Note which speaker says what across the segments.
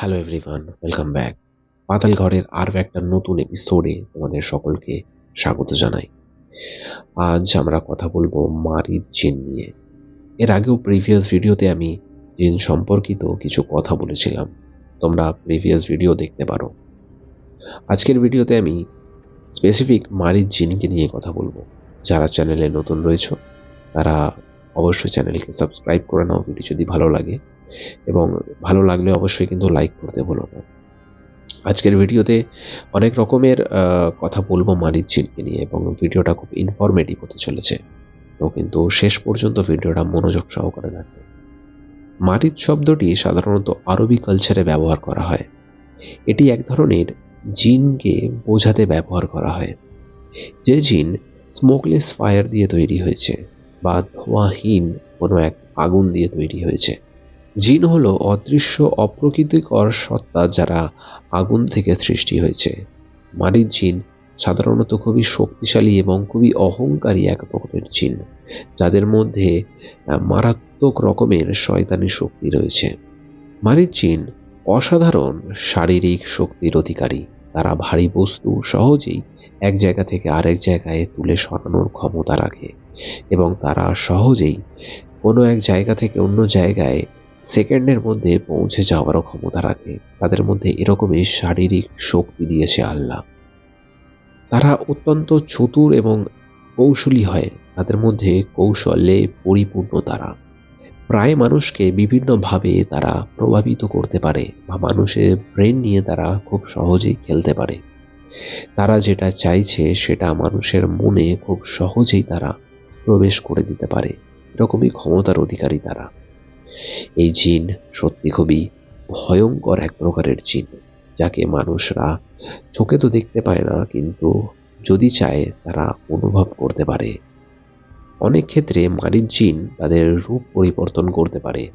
Speaker 1: Hello everyone welcome back পাতাল ঘরের আরও একটা নতুন এপিসোডে তোমাদের সকলকে স্বাগত জানাই। আজ আমরা কথা বলব মারিদ জিন নিয়ে। এর আগেও প্রিভিয়াস ভিডিওতে আমি জিন সম্পর্কিত কিছু কথা বলেছিলাম। তোমরা প্রিভিয়াস ভিডিও দেখতে পারো। আজকের ভিডিওতে আমি স্পেসিফিক মারিদ জিনকে নিয়ে কথা বলব। যারা চ্যানেলে নতুন রয়েছে, তারা অবশ্যই চ্যানেলকে সাবস্ক্রাইব করে নাও, ভিডিও যদি ভালো লাগে। এবং ভালো লাগলে অবশ্যই কিন্তু লাইক করতে ভুলো না। আজকের ভিডিওতে অনেক রকমের কথা বলব মারিদ জিনকে নিয়ে এবং ভিডিওটা খুব ইনফরমেটিভ হতে চলেছে। তো কিন্তু শেষ পর্যন্ত ভিডিওটা মনোযোগ সহকারে থাকবে মারিদ শব্দটি সাধারণত আরবি কালচারে ব্যবহার করা হয়। এটি এক ধরনের জিনকে বোঝাতে ব্যবহার করা হয়। যে জিন স্মোকলেস ফায়ার দিয়ে তৈরি হয়েছে। বা ধোঁয়াহীন কোনো এক আগুন দিয়ে তৈরি হয়েছে। জিন হলো অদৃশ্য অপ্রকৃতিকর সত্তা যারা আগুন থেকে সৃষ্টি হয়েছে। মারিদ জিন সাধারণত খুবই শক্তিশালী এবং খুবই অহংকারী এক প্রকারের জিন, যাদের মধ্যে মারাত্মক রকমের শয়তানি শক্তি রয়েছে। মারিদ জিন অসাধারণ শারীরিক শক্তির অধিকারী। তারা ভারী বস্তু সহজেই এক জায়গা থেকে আরেক জায়গায় তুলে সরানোর ক্ষমতা রাখে এবং তারা সহজেই কোনো এক জায়গা থেকে অন্য জায়গায় সেকেন্ডের মধ্যে পৌঁছে যাওয়ারও ক্ষমতা রাখে। তাদের মধ্যে এরকমই শারীরিক শক্তি দিয়েছে আল্লাহ। তারা অত্যন্ত চতুর এবং কৌশলী হয়। তাদের মধ্যে কৌশলে পরিপূর্ণ তারা। প্রায় মানুষকে বিভিন্নভাবে তারা প্রভাবিত করতে পারে বা মানুষের ব্রেন নিয়ে তারা খুব সহজেই খেলতে পারে। তারা যেটা চাইছে সেটা মানুষের মনে খুব সহজেই তারা প্রবেশ করে দিতে পারে। এরকমই ক্ষমতার অধিকারী তারা। এই জিন সত্যি খুবই ভয়ঙ্কর এক প্রকারের জিন, যাকে মানুষরা চোখে তো দেখতে পায় না, কিন্তু যদি চায় তারা অনুভব করতে পারে। অনেক ক্ষেত্রে মারিদ জিন তাদের রূপ পরিবর্তন করতে পারে।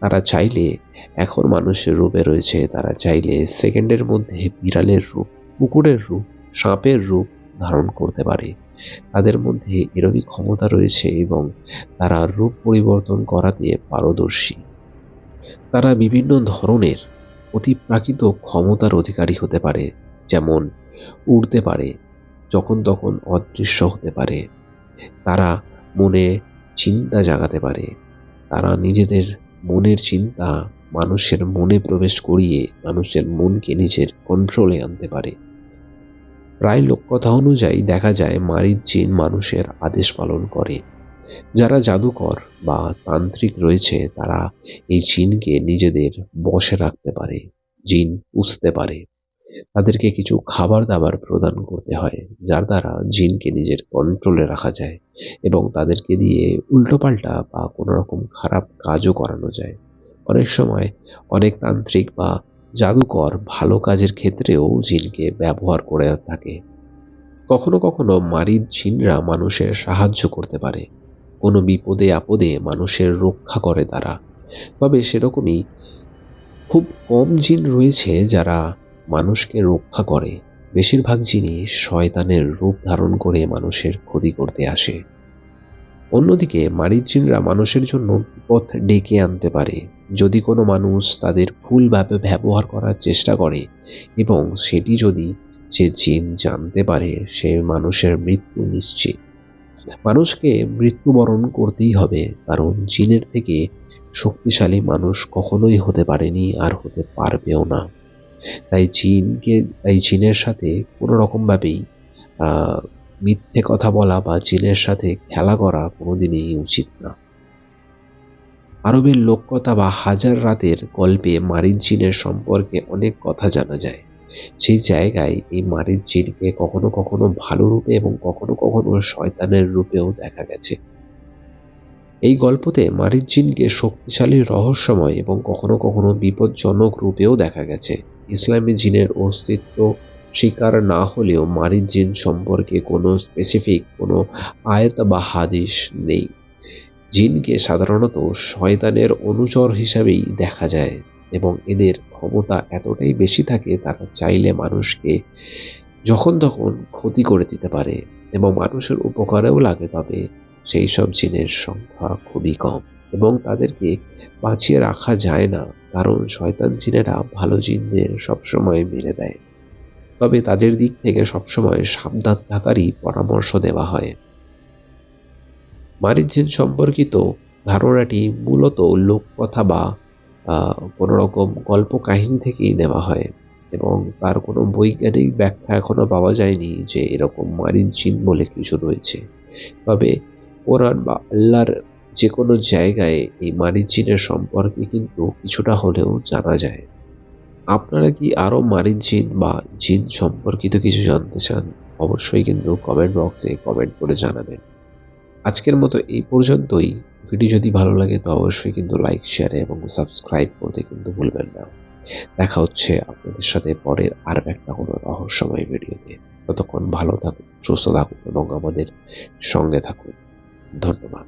Speaker 1: তারা চাইলে, এখন মানুষের রূপে রয়েছে, তারা চাইলে সেকেন্ডের মধ্যে বিড়ালের রূপ, কুকুরের রূপ, সাপের রূপ ধারণ করতে পারে। তাদের মধ্যে এরকমই ক্ষমতা রয়েছে এবং তারা রূপ পরিবর্তন করাতে পারদর্শী। তারা বিভিন্ন ধরনের অতিপ্রাকৃত ক্ষমতার অধিকারী হতে পারে, যেমন উড়তে পারে, যখন তখন অদৃশ্য হতে পারে। তারা মনে চিন্তা জাগাতে পারে। তারা নিজেদের মনের চিন্তা মানুষের মনে প্রবেশ করিয়ে মানুষের মনকে নিজের কন্ট্রোলে আনতে পারে। প্রায় লোককথা অনুযায়ী দেখা যায় মারিদ জিন মানুষের আদেশ পালন করে। যারা জাদুকর বা তান্ত্রিক রয়েছে, তারা এই জিনকে নিজেদের বসে রাখতে পারে, জিন পুষতে পারে। তাদেরকে কিছু খাবার দাবার প্রদান করতে হয়, যার দ্বারা জিনকে নিজের কন্ট্রোলে রাখা যায় এবং তাদেরকে দিয়ে উল্টোপাল্টা বা কোনো রকম খারাপ কাজও করানো যায়। অনেক সময় অনেক তান্ত্রিক বা জাদুকর ভালো কাজের ক্ষেত্রেও জিনকে ব্যবহার করে থাকে। কখনো কখনো মারিদ জিনরা মানুষের সাহায্য করতে পারে। কোনো বিপদে আপদে মানুষের রক্ষা করে তারা। তবে সেরকমই খুব কম জিন রয়েছে যারা মানুষকে রক্ষা করে, বেশিরভাগ জিনিস শয়তানের রূপ ধারণ করে মানুষের ক্ষতি করতে আসে। অন্যদিকে মারিদ জিনরা মানুষের জন্য বিপদ ডেকে আনতে পারে। যদি কোনো মানুষ তাদের ভুলভাবে ব্যবহার করার চেষ্টা করে এবং সেটি যদি যে জিন জানতে পারে, সে মানুষের মৃত্যু নিশ্চিত। মানুষকে মৃত্যুবরণ করতেই হবে, কারণ জিনের থেকে শক্তিশালী মানুষ কখনোই হতে পারেনি আর হতে পারবেও না। তাই জিনকে তাই জিনের সাথে কোনো রকমভাবেই মিথ্যে কথা বলা বা জিনের সাথে খেলা করা কোনোদিনই উচিত না। আরবের লোককথা বা হাজার রাতের গল্পে মারিদ জিনের সম্পর্কে অনেক কথা জানা যায়। সেই জায়গায় এই মারিদ জিনকে কখনো কখনো ভালো রূপে এবং কখনো কখনো শয়তানের রূপেও দেখা গেছে। এই গল্পতে মারিদ জিনকে শক্তিশালী রহস্যময় এবং কখনো কখনো বিপজ্জনক রূপেও দেখা গেছে। ইসলামী জিনের অস্তিত্ব স্বীকার না হলেও মারিদ জিন সম্পর্কে কোনো স্পেসিফিক কোনো আয়ত বা হাদিস নেই। জিনকে সাধারণত শয়তানের অনুচর হিসাবেই দেখা যায় এবং এদের ক্ষমতা এতটাই বেশি থাকে তারা চাইলে মানুষকে যখন তখন ক্ষতি করে দিতে পারে এবং মানুষের উপকারেও লাগে তবে সেই সব জিনের সংখ্যা খুবই কম এবং তাদেরকে বাঁচিয়ে রাখা যায় না, কারণ শয়তান জিনেরা ভালো জিনদের সবসময় মেরে দেয়। তবে তাদের দিক থেকে সবসময় সাবধান থাকারই পরামর্শ দেওয়া হয়। মারিদ জিন সম্পর্কিত ধারণাটি মূলত লোককথা বা কোনো রকম গল্প কাহিনী থেকেই নেওয়া হয় এবং তার কোনো বৈজ্ঞানিক ব্যাখ্যা এখনও পাওয়া যায়নি যে এরকম মারিন জিন বলে কিছু রয়েছে। তবে কোরআন বা আল্লাহর যে কোনো জায়গায় এই মারিন জিনের সম্পর্কে কিন্তু কিছুটা হলেও জানা যায়। আপনারা কি আরও মারিন জিন বা জিন সম্পর্কিত কিছু জানতে চান, অবশ্যই কিন্তু কমেন্ট বক্সে কমেন্ট করে জানাবেন। আজকের মতো এই পর্যন্তই। ভিডিও যদি ভালো লাগে তো অবশ্যই কিন্তু লাইক শেয়ার এবং সাবস্ক্রাইব করতে কিন্তু ভুলবেন না। দেখা হচ্ছে আপনাদের সাথে পরের আর একটা কোনো রহস্যময় ভিডিওতে ততক্ষণ ভালো থাকুন, সুস্থ থাকুন এবং আমাদের সঙ্গে থাকুন। ধন্যবাদ।